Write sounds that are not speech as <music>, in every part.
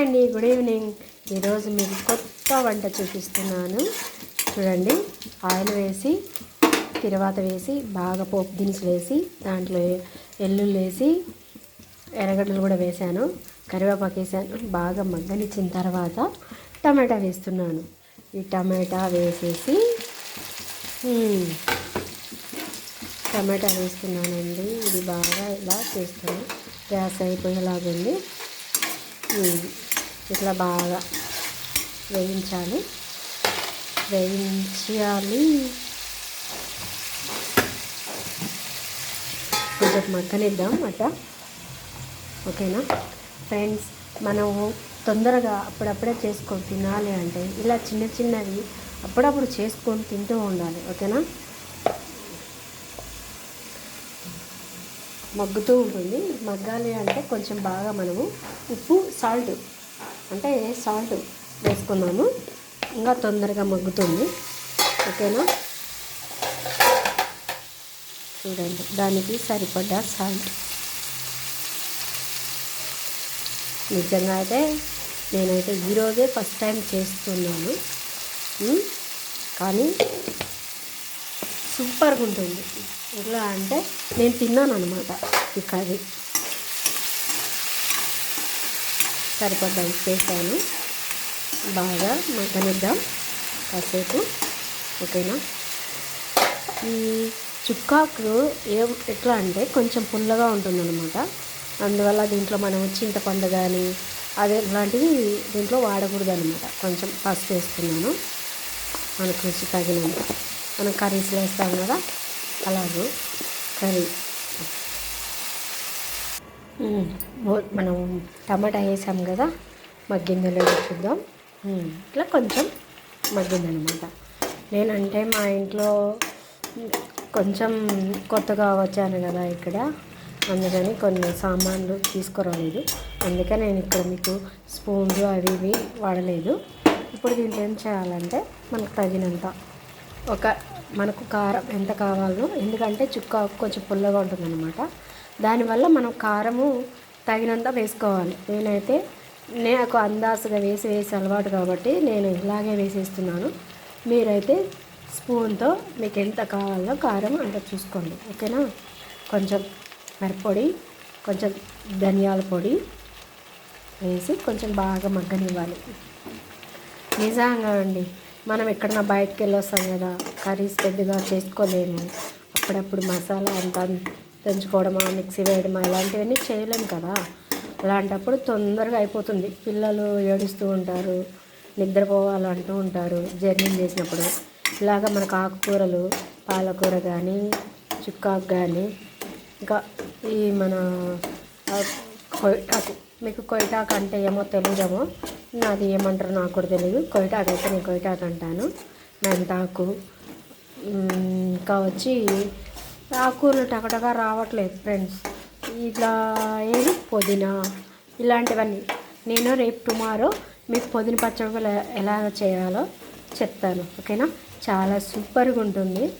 అండి good evening ఈరోజు మీకు కొత్త వంట చూపిస్తున్నాను. చూడండి ఆయిల్ వేసి తర్వాత వేసి బాగా పోపు దినుసులు వేసి దాంట్లో ఎల్లుల్లి వేసి ఎర్రగడ్డలు కూడా వేసాను. కరివేపాకు వేసాను. బాగా మగ్గనిచ్చిన తర్వాత టమాటా వేస్తున్నాను. ఈ టమాటా వేసేసి టమాటా వేస్తున్నానండి. ఇది బాగా ఇలా చేస్తాను. గ్యాస్ అయిపోయేలాగుంది. ఇట్లా బాగా వేయించాలి. వేయించాలి. కొంచెం మగ్గనిద్దాం అట్లా ఓకేనా? ఫ్రెండ్స్ మనము తొందరగా అప్పుడప్పుడే చేసుకొని తినాలి అంటే ఇలా చిన్న చిన్నవి అప్పుడప్పుడు చేసుకొని తింటూ ఉండాలి. ఓకేనా? మగ్గుతూ ఉంటుంది. మగ్గాలి అంటే కొంచెం బాగా మనము ఉప్పు సాల్ట్ అంటే సాల్ట్ వేసుకున్నాను ఇంకా తొందరగా మగ్గుతుంది. ఓకేనా? చూడండి దానికి సరిపడ్డ సాల్ట్ నిజంగా అయితే నేనైతే ఈరోజే ఫస్ట్ టైం చేస్తున్నాను. కానీ సూపర్గా ఉంటుంది. ఎలా అంటే నేను తిన్నాను అనమాట ఈ కర్రీ. సరిపడ్డ ఉప్పు వేసాను బాగా మగ్గనిద్దాం. కాసేపు. ఓకేనా? ఈ చుక్కాకు ఏ ఎట్లా అంటే కొంచెం పుల్లగా ఉంటుందన్నమాట. అందువల్ల దీంట్లో మనం చింతపండు కానీ అదే ఇలాంటివి దీంట్లో వాడకూడదు అనమాట కొంచెం పసుపు వేస్తున్నాను మనకు రుచి తగినంత. మనం కర్రీస్లో వేస్తాం కదా? అలాగే కర్రీ. మనం టమాటా వేసాం కదా మగ్గిందో చూద్దాం. ఇట్లా కొంచెం మగ్గిందనమాట. నేనంటే మా ఇంట్లో కొంచెం కొత్తగా వచ్చాను కదా ఇక్కడ. అందుకని కొన్ని సామాన్లు తీసుకురాలేదు. అందుకే నేను ఇక్కడ మీకు స్పూన్లు అవి ఇవి వాడలేదు. ఇప్పుడు దీంట్లో ఏం చేయాలంటే మనకు తగినంత ఒక మనకు కారం ఎంత కావాలో ఎందుకంటే చుక్క కొంచెం పుల్లగా ఉంటుందన్నమాట. దానివల్ల మనం కారము తగినంత వేసుకోవాలి. నేనైతే నాకు అందాసుగా వేసి వేసి అలవాటు కాబట్టి నేను ఇలాగే వేసేస్తున్నాను. మీరైతే స్పూన్తో మీకు ఎంత కావాలో కారం అంత చూసుకోండి. ఓకేనా? కొంచెం మిరప్పొడి కొంచెం ధనియాల పొడి వేసి కొంచెం బాగా మగ్గనివ్వాలి. నిజంగా అండి మనం ఎక్కడన్నా బయటకు వెళ్ళొస్తాం కదా కర్రీస్ పెద్దగా చేసుకోలేము. అప్పుడప్పుడు మసాలా అంతా దంచుకోవడమా మిక్సీ వేయడమా ఇలాంటివన్నీ చేయలేము కదా. అలాంటప్పుడు తొందరగా అయిపోతుంది. పిల్లలు ఏడుస్తూ ఉంటారు నిద్రపోవాలంటూ ఉంటారు జర్నీ చేసినప్పుడు. ఇలాగ మనకు ఆకుకూరలు పాలకూర కానీ చుక్కాకు కానీ ఇంకా ఈ మన కొయిటాకు మీకు కొయిటాకు అంటే ఏమో తెలియదేమో నాది ఏమంటారో నాకు కూడా తెలియదు కొయిటాకు అయితే నేను కొయిటాకు అంటాను. మెంతాకు ఇంకా వచ్చి ఆకుకూరలు టకటగా రావట్లేదు ఫ్రెండ్స్. ఇట్లా ఏది? పుదీనా ఇలాంటివన్నీ. నేను రేపు టుమారో మీకు పుదీన పచ్చడి ఎలా చేయాలో చెప్తాను. ఓకేనా? చాలా సూపర్గా ఉంటుంది.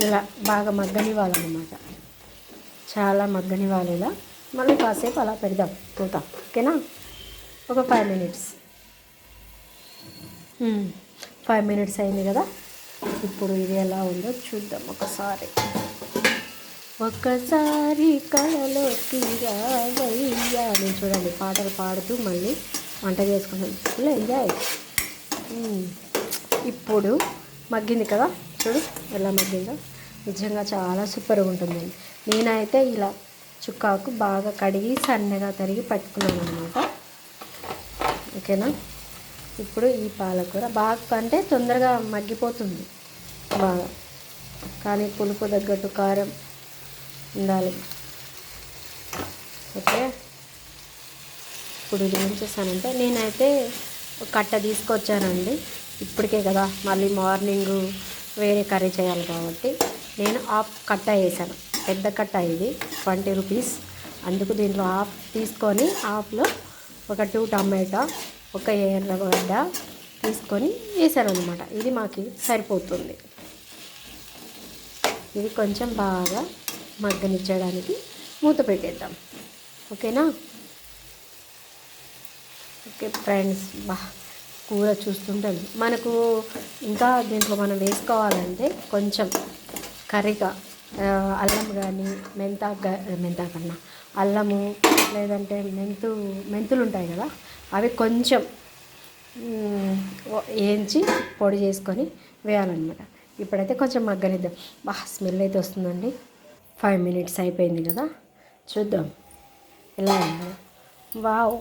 ఇలా బాగా మగ్గనివ్వాలన్నమాట. చాలా మగ్గనివ్వాలి ఇలా మళ్ళీ కాసేపు అలా పెడదాం. పోతాం. ఓకేనా? ఒక ఫైవ్ మినిట్స్. ఫైవ్ మినిట్స్ అయింది కదా? ఇప్పుడు ఇది ఎలా ఉందో చూద్దాం ఒకసారి. ఒక్కసారి కళలోకి రావయ్యాలి చూడండి పాటలు పాడుతూ మళ్ళీ వంట చేసుకుంటాం ఫుల్ ఎంజాయ్. ఇప్పుడు మగ్గింది కదా? చూడు ఎలా మగ్గిందో. నిజంగా చాలా సూపర్గా ఉంటుందండి నేనైతే ఇలా చుక్కాకు బాగా కడిగి సన్నగా తరిగి పట్టుకున్నాను అనమాట ఓకేనా? ఇప్పుడు ఈ పాలకూర బాగా అంటే తొందరగా మగ్గిపోతుంది. బాగా. కానీ పులుపు తగ్గట్టు కారం ఉండాలి. ఓకే? ఇప్పుడు ఇది ఏం చేశానంటే నేనైతే కట్ట తీసుకొచ్చానండి. ఇప్పటికే కదా మళ్ళీ మార్నింగ్ వేరే కర్రీ చేయాలి కాబట్టి నేను హాఫ్ కట్ట వేసాను పెద్ద కట్ట ఇది ట్వంటీ రూపీస్. అందుకు దీంట్లో హాఫ్ తీసుకొని హాఫ్లో ఒక టూ టమాటా ఒక ఎర్రగడ్డ తీసుకొని వేసారనమాట ఇది మాకు సరిపోతుంది. ఇది కొంచెం బాగా మగ్గనిచ్చడానికి మూత పెట్టేద్దాం. ఓకేనా? ఓకే ఫ్రెండ్స్ బా కూర చూస్తుంటాను. మనకు ఇంకా దీంట్లో మనం వేసుకోవాలంటే కొంచెం కర్రీగా అల్లం కానీ మెంతాకు మెంతాకన్నా అల్లము లేదంటే మెంతు మెంతులు ఉంటాయి కదా అవి కొంచెం వేయించి పొడి చేసుకొని వేయాలన్నమాట. ఇప్పుడైతే కొంచెం మగ్గనిద్దాం. బాగా స్మెల్ అయితే వస్తుందండి. ఫైవ్ మినిట్స్ అయిపోయింది కదా. చూద్దాం. ఎలా ఉంది. వావ్.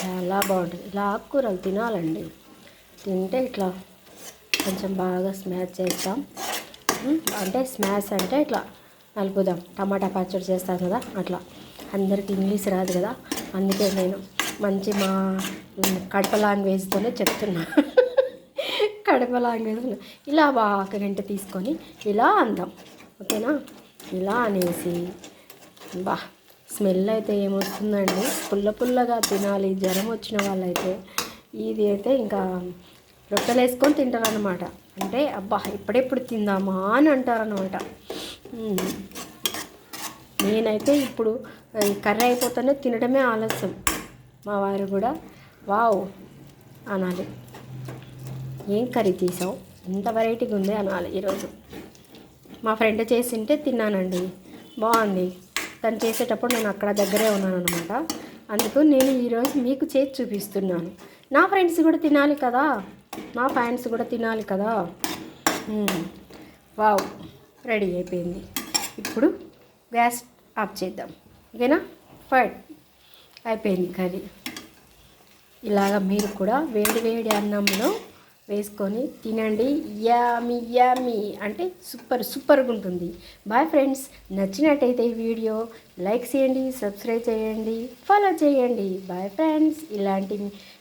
చాలా బాగుంటుంది. ఇలా ఆకుకూరలు తినాలండి. తింటే ఇట్లా కొంచెం బాగా స్మాష్ చేస్తాం. అంటే స్మాష్ అంటే ఇట్లా నలుపుదాం. టమాటా పచ్చడి చేస్తాను కదా అట్లా. అందరికి ఇంగ్లీష్ రాదు కదా అందుకే నేను మంచి మా కడప లాంగ్వేజ్తోనే చెప్తున్నా. <laughs> కడప లాంగ్వేజ్లో ఇలా బాగా గంట తీసుకొని ఇలా అందాం. ఓకేనా? ఇలా అనేసి. బా స్మెల్ అయితే ఏమొస్తుందండి? పుల్ల పుల్లగా తినాలి. జ్వరం వచ్చిన వాళ్ళైతే ఇది అయితే ఇంకా రొట్టెలు వేసుకొని తింటారనమాట అంటే అబ్బా ఎప్పుడెప్పుడు తిందామా అని అంటారనమాట నేనైతే ఇప్పుడు కర్రీ అయిపోతేనే తినడమే ఆలస్యం. మా వారు కూడా వావ్ అనాలి. ఏం కర్రీ తీసావు? ఇంత వెరైటీగా ఉంది అనాలి ఈరోజు. మా ఫ్రెండ్ చేసింటే తిన్నానండి. బాగుంది. తను చేసేటప్పుడు నేను అక్కడ దగ్గరే ఉన్నాను అనమాట అందుకు నేను ఈరోజు మీకు చేసి చూపిస్తున్నాను. నా ఫ్రెండ్స్ కూడా తినాలి కదా. నా ఫ్యాన్స్ కూడా తినాలి కదా. వావ్. రెడీ అయిపోయింది. ఇప్పుడు గ్యాస్ ఆఫ్ చేద్దాం. ఓకేనా? ఫైట్ అయిపోయింది కర్రీ. ఇలాగ మీరు కూడా వేడి వేడి అన్నంలో వేసుకొని తినండి. యామి యామి. అంటే సూపర్ సూపర్గా ఉంటుంది. బాయ్ ఫ్రెండ్స్ నచ్చినట్టయితే వీడియో లైక్ చేయండి సబ్స్క్రైబ్ చేయండి ఫాలో చేయండి. బాయ్ ఫ్రెండ్స్ ఇలాంటి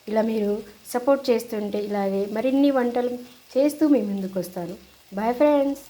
ఇలా మీరు సపోర్ట్ చేస్తుంటే ఇలాగే మరిన్ని వంటలు చేస్తూ మీ ముందుకు వస్తాను. Bye friends.